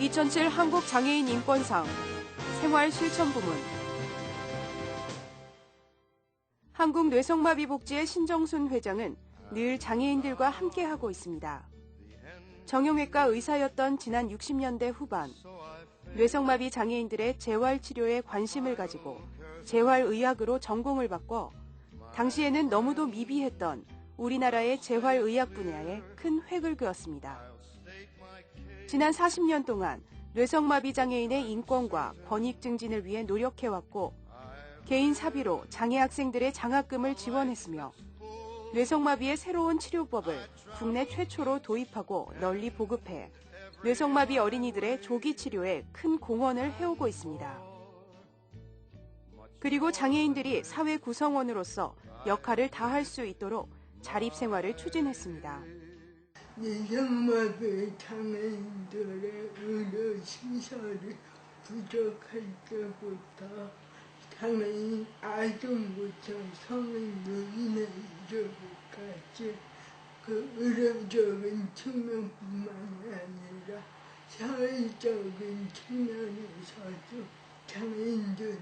2007 한국장애인 인권상 생활실천부문 한국뇌성마비복지의 신정순 회장은 늘 장애인들과 함께하고 있습니다. 정형외과 의사였던 지난 60년대 후반 뇌성마비 장애인들의 재활치료에 관심을 가지고 재활의학으로 전공을 바꿔 당시에는 너무도 미비했던 우리나라의 재활의학 분야에 큰 획을 그었습니다. 지난 40년 동안 뇌성마비 장애인의 인권과 권익 증진을 위해 노력해왔고 개인 사비로 장애 학생들의 장학금을 지원했으며 뇌성마비의 새로운 치료법을 국내 최초로 도입하고 널리 보급해 뇌성마비 어린이들의 조기 치료에 큰 공헌을 해오고 있습니다. 그리고 장애인들이 사회 구성원으로서 역할을 다할 수 있도록 자립 생활을 추진했습니다. 뇌성마비 장애인들의 의료 시설이 부족할 때부터 장애인 아동부터 성인 노인에 이르기까지 그 의료적인 측면뿐만 아니라 사회적인 측면에서도 장애인들